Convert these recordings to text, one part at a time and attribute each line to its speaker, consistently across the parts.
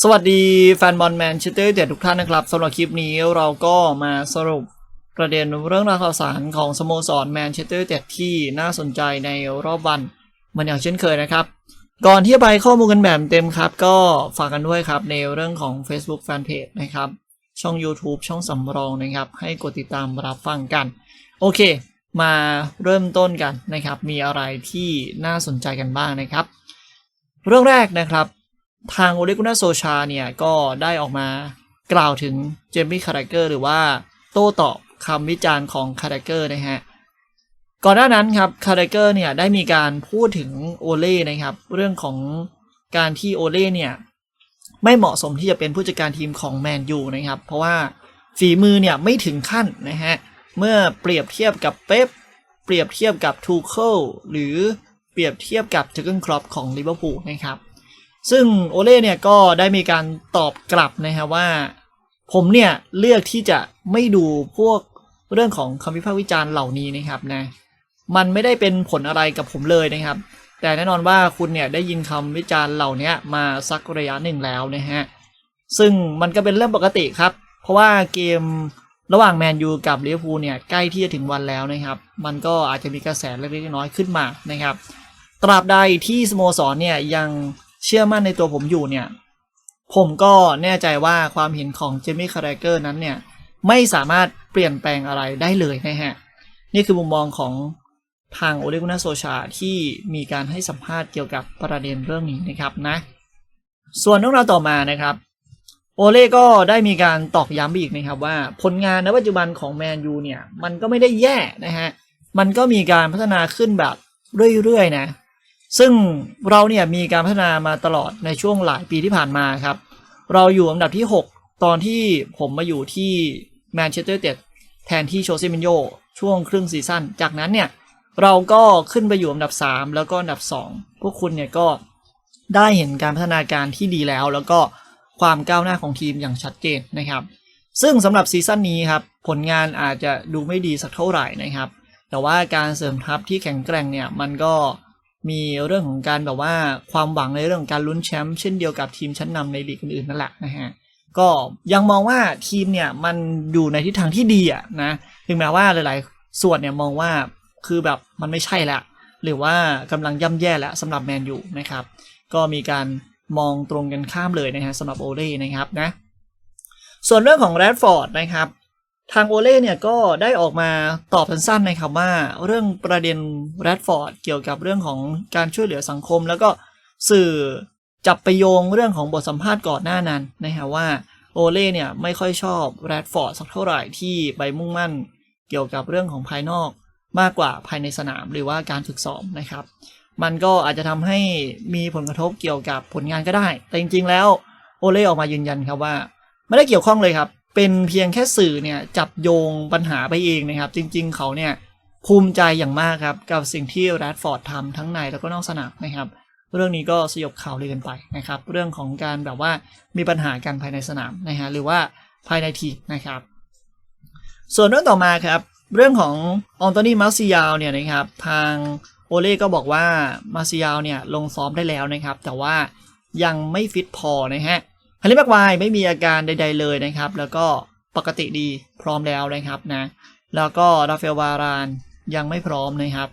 Speaker 1: สวัสดีแฟนบอลแมนเชสเตอร์เต็ดทุกท่านนะครับสำหรับคลิปนี้เราก็มาสรุปประเด็นเรื่องราวข่าวสารของสโมสรแมนเชสเตอร์เต็ดที่น่าสนใจในรอบวันเหมันอย่างเช่นเคยนะครับ ก่อนที่จะไปข้อมูลกันแบบเต็มครับ ก็ฝากกันด้วยครับในเรื่องของ Facebook Fanpage นะครับ ช่อง YouTube ช่องสำรองนะครับ ให้กดติดตามรับฟังกัน โอเค มาเริ่มต้นกันนะครับ มีอะไรที่น่าสนใจกันบ้างนะครับ เรื่องแรกนะครับ ทางโอเลกุนาโซชาเนี่ยก็ได้ออกมากล่าวถึงเจมี่คาราเกอร์หรือว่าโต้ตอบคำวิจารณ์ของคาราเกอร์นะฮะก่อนหน้านั้นครับคาราเกอร์เนี่ยได้มีการพูดถึงโอเล่นะครับเรื่องของการที่โอเล่เนี่ยไม่เหมาะสมที่จะเป็นผู้จัดการทีมของแมนยูนะครับ เพราะว่าฝีมือเนี่ยไม่ถึงขั้นนะฮะเมื่อเปรียบเทียบกับเป๊ปเปรียบเทียบกับทูเคิลหรือเปรียบเทียบกับเจอร์เกนครอปของลิเวอร์พูลนะครับ ซึ่งโอเล่เนี่ยก็ได้มีการตอบกลับนะฮะว่า ผมเนี่ยเลือกที่จะไม่ดูพวกเรื่องของคำวิพากษ์วิจารณ์เหล่านี้นะครับนะมันไม่ได้เป็นผลอะไรกับผมเลยนะครับ แต่แน่นอนว่าคุณเนี่ยได้ยินคำวิจารณ์เหล่านี้มาสักระยะหนึ่งแล้วนะฮะซึ่งมันก็เป็นเรื่องปกติครับ เพราะว่าเกมระหว่างแมนยูกับลิเวอร์พูลเนี่ยใกล้ที่จะถึงวันแล้วนะครับ มันก็อาจจะมีกระแสเล็กๆน้อยๆขึ้นมานะครับ ตราบใดที่สโมสรเนี่ยยัง เชื่อมั่นในตัวผมอยู่เนี่ย ผมก็แน่ใจว่าความเห็นของเจมี่คาราเกอร์นั้นเนี่ย ไม่สามารถเปลี่ยนแปลงอะไรได้เลยนะฮะ นี่คือมุมมองของทางโอเลกุนาโซชาที่มีการให้สัมภาษณ์เกี่ยวกับประเด็นเรื่องนี้นะครับนะ ส่วนเรื่องราวต่อมานะครับโอเล่ก็ได้มีการตอกย้ำอีกนะครับว่าผลงานในปัจจุบันของแมนยูเนี่ย มันก็ไม่ได้แย่นะฮะ มันก็มีการพัฒนาขึ้นแบบเรื่อยๆนะ ซึ่งเราเนี่ยมีการพัฒนามาตลอดในช่วงหลายปีที่ผ่านมาครับ เราอยู่อันดับที่ 6 ตอนที่ผมมาอยู่ที่แมนเชสเตอร์เต็ดแทนที่โชเซมินโยช่วงครึ่งซีซั่น จากนั้นเนี่ยเราก็ขึ้นไปอยู่อันดับ 3 แล้วก็อันดับ 2 พวกคุณเนี่ยก็ได้เห็นการพัฒนาการที่ดีแล้ว แล้วก็ความก้าวหน้าของทีมอย่างชัดเจนนะครับ ซึ่งสำหรับซีซั่นนี้ครับผลงานอาจจะดูไม่ดีสักเท่าไหร่นะครับ แต่ว่าการเสริมทัพที่แข็งแกร่งเนี่ยมันก็ มีเรื่องของการแบบว่าความหวังในเรื่องของการลุ้นแชมป์เช่นเดียวกับทีมชั้นนำในลีกอื่นๆนั่นแหละนะฮะก็ยังมองว่าทีมเนี่ยมันอยู่ในทิศทางที่ดีอะนะถึงแม้ว่าหลายๆ ส่วนเนี่ยมองว่าคือแบบมันไม่ใช่ละหรือว่ากำลังย่ำแย่แล้วสำหรับแมนยูนะครับก็มีการมองตรงกันข้ามเลยนะฮะสำหรับโอเล่นะครับนะส่วนเรื่องของแรดฟอร์ดนะครับ ทางโอเล่เนี่ยก็ได้ออกมาตอบสั้นๆนะครับว่าเรื่องประเด็นแรดฟอร์ดเกี่ยวกับเรื่องของการช่วยเหลือสังคม แล้วก็สื่อจับไปโยงเรื่องของบทสัมภาษณ์ก่อนหน้านั้นนะฮะว่าโอเล่เนี่ยไม่ค่อยชอบแรดฟอร์ดสักเท่าไหร่ที่ไปมุ่งมั่นเกี่ยวกับเรื่องของภายนอกมากกว่าภายในสนามหรือว่าการฝึกซ้อมนะครับ มันก็อาจจะทำให้มีผลกระทบเกี่ยวกับผลงานก็ได้ แต่จริงๆแล้วโอเล่ออกมายืนยันครับว่า ไม่ได้เกี่ยวข้องเลยครับ เป็นเพียงแค่สื่อเนี่ยจับโยงปัญหาไปเองนะครับ จริง ๆ เขาเนี่ยภูมิใจอย่างมากครับกับสิ่งที่แรดฟอร์ดทำทั้งในแล้วก็นอกสนามนะครับ เรื่องนี้ก็สยบข่าวเลยกันไปนะครับ เรื่องของการแบบว่ามีปัญหากันภายในสนามนะฮะหรือว่าภายในทีมนะครับ ส่วนเรื่องต่อมาครับ เรื่องของออนโตนีมาซิยาลเนี่ยนะครับ ทางโอเล่ก็บอกว่ามาซิยาลเนี่ยลงซ้อมได้แล้วนะครับ แต่ว่ายังไม่ฟิตพอนะฮะ ฮันรี่แม็กควายไม่มีอาการใด ๆ เลยนะครับ แล้วก็ปกติดีพร้อมแล้วนะครับนะแล้วก็ราฟาเอลวารานยังไม่พร้อมนะครับ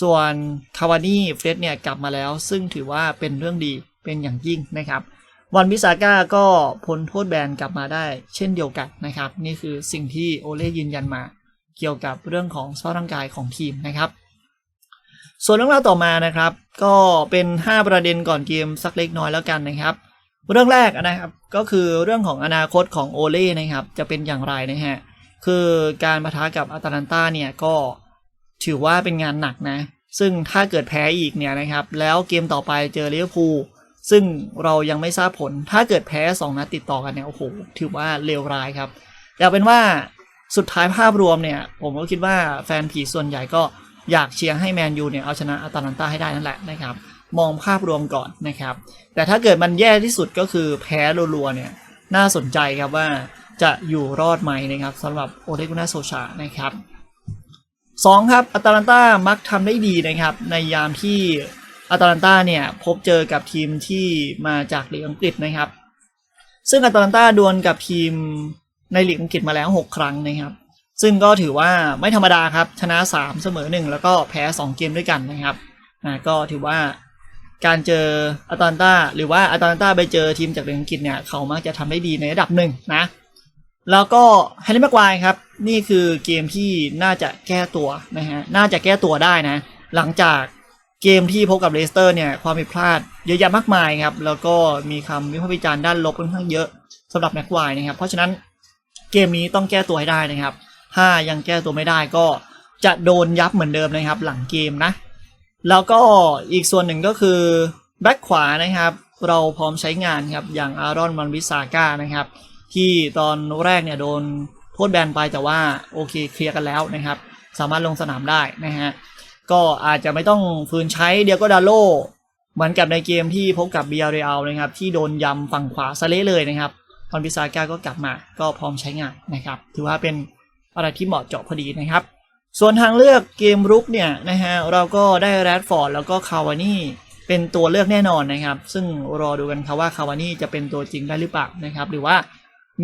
Speaker 1: ส่วนคาวานี่เฟรดเนี่ยกลับมาแล้ว ซึ่งถือว่าเป็นเรื่องดีเป็นอย่างยิ่งนะครับวันบิซาก้าก็พ้นโทษแบนกลับมาได้ เช่นเดียวกันนะครับ นี่คือสิ่งที่โอเล่ยืนยันมา เกี่ยวกับเรื่องของสภาพร่างกายของทีมนะครับ ส่วนเรื่องราวต่อมานะครับ ก็เป็น 5 ประเด็นก่อนเกมสักเล็กน้อยแล้วกันนะครับ เรื่องแรกนะครับก็คือเรื่องของอนาคตของโอเล่นะครับจะเป็นอย่างไรนะฮะคือการปะทะกับอาตาลันตาเนี่ยก็ถือว่าเป็นงานหนักนะ ซึ่งถ้าเกิดแพ้อีกเนี่ยนะครับ แล้วเกมต่อไปเจอลิเวอร์พูลซึ่งเรายังไม่ทราบผล ถ้าเกิดแพ้ 2 นัดติดต่อกันเนี่ยโอ้โหถือว่าเลวร้ายครับแต่เป็นว่าสุดท้ายภาพรวมเนี่ย ผมก็คิดว่าแฟนผีส่วนใหญ่ก็อยากเชียร์ให้แมนยูเนี่ยเอาชนะอาตาลันตาให้ได้นั่นแหละนะครับ มองภาพรวมก่อนนะครับ แต่ถ้าเกิดมันแย่ที่สุดก็คือแพ้รัวๆเนี่ยน่าสนใจครับว่าจะอยู่รอดไหมนะครับสำหรับโอเลกุนาโซชานะครับสองครับอาตาลันตามักทำได้ดีนะครับ ในยามที่อาตาลันตาเนี่ยพบเจอกับทีมที่มาจากลีกอังกฤษนะครับ ซึ่งอาตแลนตาดวลกับทีมในลีกอังกฤษมาแล้ว 6 ครั้งนะครับ ซึ่งก็ถือว่าไม่ธรรมดาครับชนะ 3 เสมอ 1 แล้วก็แพ้ 2 เกมด้วยกันนะครับอ่าก็ถือว่า การเจออาตแลนตาหรือว่าอาตแลนตาไปเจอทีมจากอังกฤษเนี่ยเขามักจะทำได้ดีในระดับหนึ่งนะ แล้วก็แฮร์รี่แม็กควายครับ นี่คือเกมที่น่าจะแก้ตัวนะฮะน่าจะแก้ตัวได้นะ หลังจากเกมที่พบกับเลสเตอร์เนี่ยความผิดพลาดเยอะแยะมากมายครับ แล้วก็มีคำวิพากษ์วิจารณ์ด้านลบค่อนข้างเยอะสำหรับแม็กควายนะครับ เพราะฉะนั้นเกมนี้ต้องแก้ตัวให้ได้นะครับ ถ้ายังแก้ตัวไม่ได้ก็จะโดนยับเหมือนเดิมนะครับ หลังเกมนะ แล้วก็อีกส่วนหนึ่งก็คือแบ็คขวานะครับ เราพร้อมใช้งานครับอย่างอารอนมันวิสาก้านะครับ ที่ตอนแรกเนี่ยโดนโทษแบนไปแต่ว่าโอเคเคลียร์กันแล้วนะครับ สามารถลงสนามได้นะฮะก็อาจจะไม่ต้องฝืนใช้เดียโกดาโลเหมือนกับในเกมที่พบกับเบียร์เรอัลนะครับ ที่โดนยำฝั่งขวาซะเละเลยนะครับตอนพิซาก้าก็กลับมาก็พร้อมใช้งานนะครับ ถือว่าเป็นอะไรที่เหมาะเจาะพอดีนะครับ ส่วนทางเลือกเกมรุกเนี่ยนะฮะเราก็ได้แรดฟอร์ดแล้วก็คาวานี่เป็นตัวเลือกแน่นอนนะครับ ซึ่งรอดูกันครับว่าคาวานี่จะเป็นตัวจริงได้หรือเปล่านะครับ หรือว่า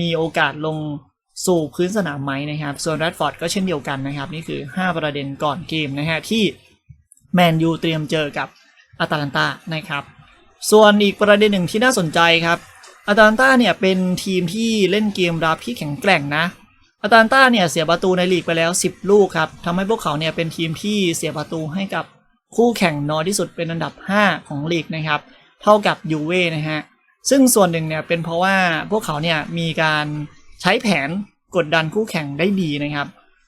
Speaker 1: มีโอกาสลงสู่พื้นสนามไหมนะครับ ส่วนแรดฟอร์ดก็เช่นเดียวกันนะครับ นี่คือ 5 ประเด็นก่อนเกมนะฮะที่แมนยูเตรียมเจอกับอาตาลันตานะครับ ส่วนอีกประเด็นหนึ่งที่น่าสนใจครับอาตาลันตาเนี่ยเป็นทีมที่เล่นเกมรับที่แข็งแกร่งนะ อาตาลันตาเนี่ยเสียประตูในลีกไปแล้ว 10 ลูกครับทำให้พวกเขาเนี่ยเป็นทีมที่เสียประตูให้กับคู่แข่งน้อยที่สุดเป็นอันดับ 5 ของลีกนะครับ เท่ากับยูเว่นะฮะ ซึ่งส่วนหนึ่งเนี่ยเป็นเพราะว่าพวกเขาเนี่ยมีการใช้แผนกดดันคู่แข่งได้ดีนะครับ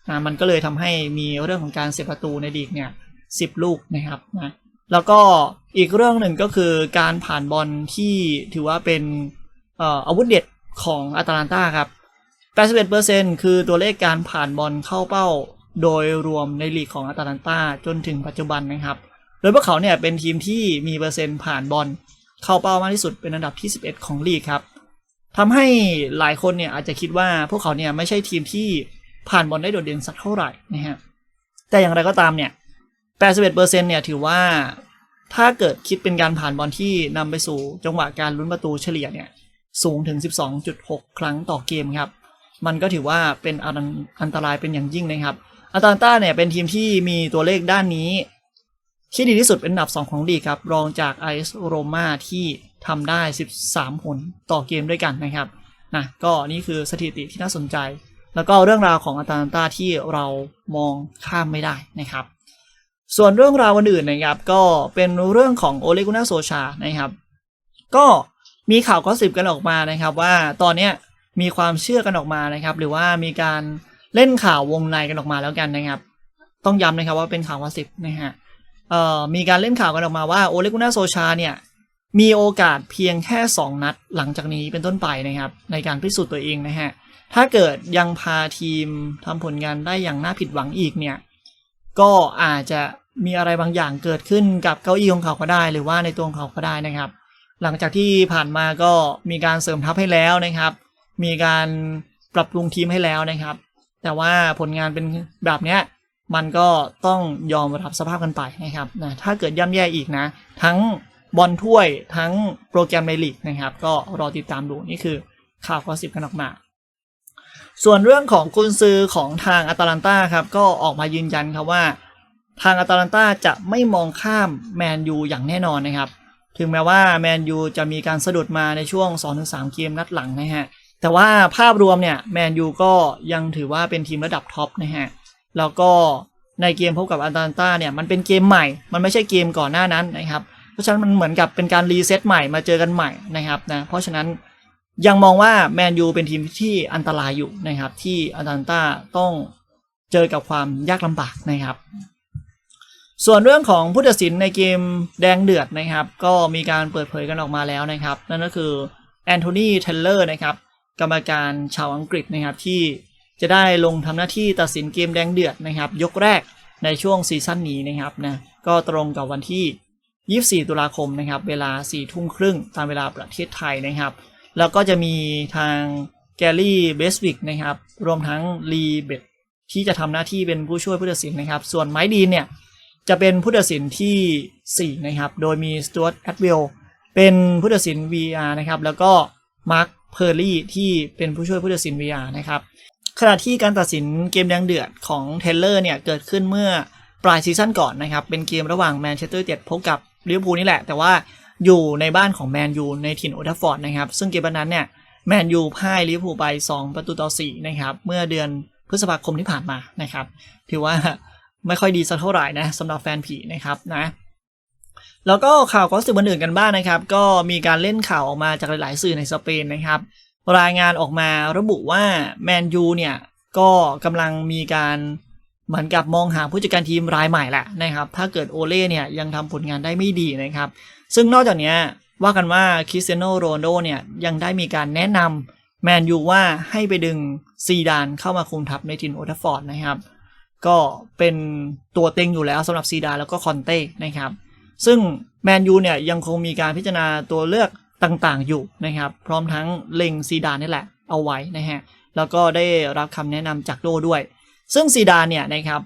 Speaker 1: อ่ามันก็เลยทำให้มีเรื่องของการเสียประตูในลีกเนี่ยสิบลูกนะครับนะแล้วก็อีกเรื่องหนึ่งก็คือการผ่านบอลที่ถือว่าเป็นเอ่ออาวุธเด็ดของอาตาลันตาครับ 81%คือตัวเลขการผ่านบอลเข้าเป้า โดยรวมในลีกของอาตาลันตาจนถึงปัจจุบันนะครับ โดยพวกเขาเนี่ยเป็นทีมที่มีเปอร์เซ็นต์ผ่านบอลเข้าเป้ามากที่สุดเป็นอันดับที่ 11 ของลีกครับทำให้หลายคนเนี่ยอาจจะคิดว่าพวกเขาเนี่ยไม่ใช่ทีมที่ผ่านบอลได้โดดเด่นสักเท่าไหร่นะฮะ แต่อย่างไรก็ตามเนี่ย 81%เนี่ยถือว่าถ้าเกิดคิดเป็นการผ่านบอลที่นำไปสู่จังหวะการลุ้นประตูเฉลี่ยเนี่ยสูงถึง 12.6 ครั้งต่อเกมครับ มันก็ถือว่าเป็นอันตรายเป็นอย่างยิ่งนะครับอาตาลันตาเนี่ยเป็นทีมที่มีตัวเลขด้านนี้ที่ดีที่สุดเป็นอันดับ 2 ของลีกครับ รองจากไอซ์โรมาที่ทำได้ 13 ผลต่อเกมด้วยกันนะครับนะก็นี่คือสถิติที่น่าสนใจ แล้วก็เรื่องราวของอาตาลันตาที่เรามองข้ามไม่ได้นะครับ ส่วนเรื่องราวอื่นๆนะครับ ก็เป็นเรื่องของโอเลกุนาโซชานะครับ ก็มีข่าวก็สิบกันออกมานะครับ ว่าตอนเนี้ย มีความเชื่อกันออกมานะครับ หรือว่ามีการเล่นข่าววงในกันออกมาแล้วกันนะครับ ต้องย้ำนะครับว่าเป็นข่าวว่าสิบนะฮะเอ่อมีการเล่นข่าวกันออกมาว่าโอเลกุน่าโซชาเนี่ยมีโอกาสเพียงแค่ 2 นัดหลังจากนี้เป็นต้นไปนะครับ ในการพิสูจน์ตัวเองนะฮะถ้าเกิดยังพาทีมทำผลงานได้อย่างน่าผิดหวังอีกเนี่ยก็อาจจะมีอะไรบางอย่างเกิดขึ้นกับเก้าอี้ของเขาก็ได้ หรือว่าในตัวของเขาก็ได้นะครับ หลังจากที่ผ่านมาก็มีการเสริมทัพให้แล้วนะครับ มีการปรับปรุงทีมให้แล้วนะครับ แต่ว่าผลงานเป็นแบบเนี้ยมันก็ต้องยอมรับสภาพกันไปนะครับนะถ้าเกิดย่ำแย่อีกนะ ทั้งบอลถ้วยทั้งโปรแกรมในลีกนะครับ ก็รอติดตามดูนี่คือข่าวกอสิบกันออกมา ส่วนเรื่องของกุนซือของทางอาตาลันตาครับก็ออกมายืนยันครับว่า ทางอาตาลันตาจะไม่มองข้ามแมนยูอย่างแน่นอนนะครับ ถึงแม้ว่าแมนยูจะมีการสะดุดมาในช่วง 2-3 เกมนัดหลังนะฮะ แต่ว่าภาพรวมเนี่ยแมนยูก็ยังถือว่าเป็นทีมระดับท็อปนะฮะ แล้วก็ในเกมพบกับอาตาลันตาเนี่ยมันเป็นเกมใหม่ มันไม่ใช่เกมก่อนหน้านั้นนะครับ เพราะฉะนั้นมันเหมือนกับเป็นการรีเซ็ตใหม่มาเจอกันใหม่นะครับนะ เพราะฉะนั้นยังมองว่าแมนยูเป็นทีมที่อันตรายอยู่นะครับ ที่อาตาลันตาต้องเจอกับความยากลำบากนะครับ ส่วนเรื่องของผู้ตัดสินในเกมแดงเดือดนะครับ ก็มีการเปิดเผยกันออกมาแล้วนะครับ นั่นก็คือแอนโทนีเทเลอร์นะครับ กรรมการชาวอังกฤษนะครับที่จะได้ลงทำหน้าที่ตัดสินเกมแดงเดือดนะครับ ยกแรกในช่วงซีซั่นนี้นะครับนะก็ตรงกับวันที่ 24 ตุลาคมนะครับ เวลา 4 ทุ่มครึ่งตามเวลาประเทศไทยนะครับ แล้วก็จะมีทางแกลลี่เบสวิกนะครับ รวมทั้งลีเบตที่จะทำหน้าที่เป็นผู้ช่วยผู้ตัดสินนะครับ ส่วนไมค์ดีนเนี่ย จะเป็นผู้ตัดสินที่ 4 นะครับ โดยมีสตู a ร์ตแอดเวลเป็นผู้ตัดสิน VR นะครับ แล้วก็มาร์ค เพอร์ลี่ที่เป็นผู้ช่วยผู้ตัดสิน VR นะครับขณะที่การตัดสินเกมแดงเดือดของเทเลอร์เนี่ยเกิดขึ้นเมื่อปลายซีซั่นก่อนนะครับ เป็นเกมระหว่างแมนเชสเตอร์เจ็ดพบกับลิเวอร์พูลนี่แหละ แต่ว่าอยู่ในบ้านของแมนยูในถิ่นโอทัฟฟอร์ดนะครับ ซึ่งเกมนนั้นเนี่ยแมนยูพ่ายลิเวอร์พูลไป 2 ประตูต่อ4นะครับ เมื่อเดือนพฤษภาคมที่ผ่านมานะครับ ถือว่าไม่ค่อยดีสักเท่าไหร่นะสำหรับแฟนผีนะครับนะ แล้วก็ข่าวก็สื่อบันอื่นกันบ้างนะครับ ก็มีการเล่นข่าวออกมาจากหลาย ๆ สื่อในสเปนนะครับ รายงานออกมาระบุว่าแมนยูเนี่ยก็กำลังมีการเหมือนกับมองหาผู้จัดการทีมรายใหม่แหละนะครับ ถ้าเกิดโอเล่เนี่ยยังทำผลงานได้ไม่ดีนะครับ ซึ่งนอกจากนี้ว่ากันว่าคริสเตียโนโรนโดเนี่ยยังได้มีการแนะนำแมนยูว่าให้ไปดึงซีดานเข้ามาคุมทัพในทีมโอทัฟฟอร์ดนะครับ ก็เป็นตัวเต็งอยู่แล้วสำหรับซีดานแล้วก็คอนเต้นะครับ ซึ่งแมนยูเนี่ยยังคงมีการพิจารณาตัวเลือกต่างๆอยู่นะครับ พร้อมทั้งเล็งซีดานนี่แหละเอาไว้นะฮะแล้วก็ได้รับคำแนะนำจากโดด้วย ซึ่งซีดานเนี่ยนะครับ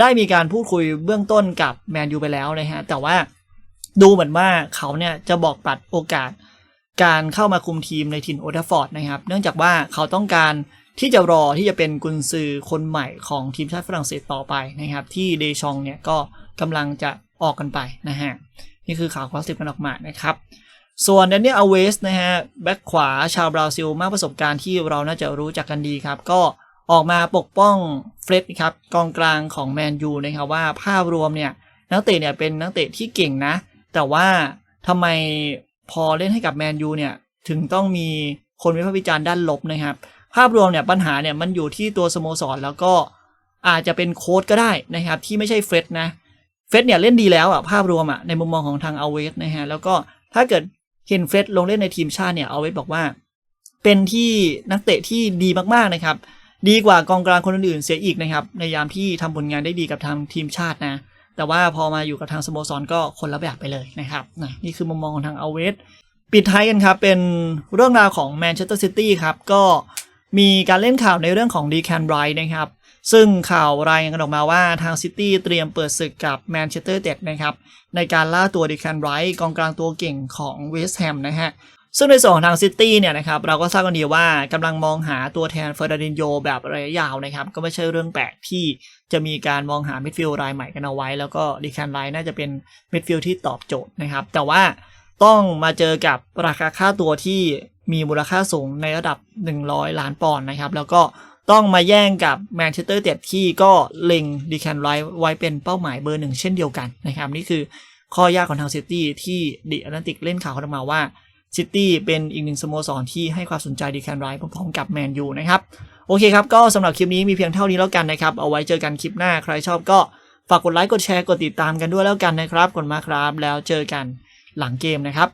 Speaker 1: ได้มีการพูดคุยเบื้องต้นกับแมนยูไปแล้วนะฮะแต่ว่าดูเหมือนว่าเขาเนี่ยจะบอกปัดโอกาสการเข้ามาคุมทีมในถิ่นโอทัฟฟอร์ดนะครับ เนื่องจากว่าเขาต้องการที่จะรอที่จะเป็นกุนซือคนใหม่ของทีมชาติฝรั่งเศสต่อไปนะครับ ที่เดชองเนี่ยก็กำลังจะ ออกกันไปนะฮะ นี่คือข่าวคลาสสิกกันออกมานะครับ ส่วนแดนเนียลอเวสนะฮะแบ็คขวาชาวบราซิลมากประสบการณ์ที่เราน่าจะรู้จักกันดีครับ ก็ออกมาปกป้องเฟร็ดครับกองกลางของแมนยูนะครับว่าภาพรวมเนี่ยนักเตะเนี่ยเป็นนักเตะที่เก่งนะ แต่ว่าทำไมพอเล่นให้กับแมนยูเนี่ยถึงต้องมีคนวิพากษ์วิจารณ์ด้านลบนะครับ ภาพรวมเนี่ยปัญหาเนี่ยมันอยู่ที่ตัวสโมสรแล้วก็อาจจะเป็นโค้ดก็ได้นะครับ ที่ไม่ใช่เฟร็ดนะ เฟสเนี่ยเล่นดีแล้วอะภาพรวมอะในมุมมองของทางเอาเวสนะฮะแล้วก็ถ้าเกิดเห็นเฟสลงเล่นในทีมชาติเนี่ยเอาเวสบอกว่า เป็นที่นักเตะที่ดีมากๆนะครับ ดีกว่ากองกลางคนอื่นๆเสียอีกนะครับในยามที่ทำผลงานได้ดีกับทางทีมชาตินะ แต่ว่าพอมาอยู่กับทางสโมสรก็คนละแบบไปเลยนะครับน,นี่คือมุมมองของทางเอาเวสปิดท้ายกันครับ เป็นเรื่องราวของแมนเชสเตอร์ซิตี้ครับก็มีการเล่นข่าวในเรื่องของดีแคนไรนะครับ ซึ่งข่าวรายงานกันออกมาว่าทางซิตี้เตรียมเปิดศึกกับแมนเชสเตอร์เด็ดนะครับในการล่าตัวดิแคนไรท์กองกลางตัวเก่งของเวสต์แฮมนะฮะซึ่งในส่วนของทางซิตี้เนี่ยนะครับเราก็ทราบกันดีว่ากำลังมองหาตัวแทนเฟอร์นันดินโยแบบระยะยาวนะครับก็ไม่ใช่เรื่องแปลกที่จะมีการมองหามิดฟิลด์รายใหม่กันเอาไว้ แล้วก็ดิแคนไรท์น่าจะเป็นมิดฟิลด์ที่ตอบโจทย์นะครับแต่ว่าต้องมาเจอกับราคาค่าตัวที่มีมูลค่าสูงในระดับ 100 ล้านปอนด์นะครับแล้วก็ ต้องมาแย่งกับแมนเชสเตอร์เต็ดที่ก็เล็งดีแคนไรไว้เป็นเป้าหมายเบอร์หนึ่งเช่นเดียวกันนะครับ นี่คือข้อยากของทางซิตี้ที่ดิแอตแลนติกเล่นข่าวออกมาว่าซิตี้เป็นอีกหนึ่งสโมสรที่ให้ความสนใจดีแคนไรพร้อมๆกับแมนยูนะครับ โอเคครับ ก็สำหรับคลิปนี้มีเพียงเท่านี้แล้วกันนะครับ เอาไว้เจอกันคลิปหน้าใครชอบก็ฝากกดไลค์กดแชร์กดติดตามกันด้วยแล้วกันนะครับกดมาครับ แล้วเจอกันหลังเกมนะครับ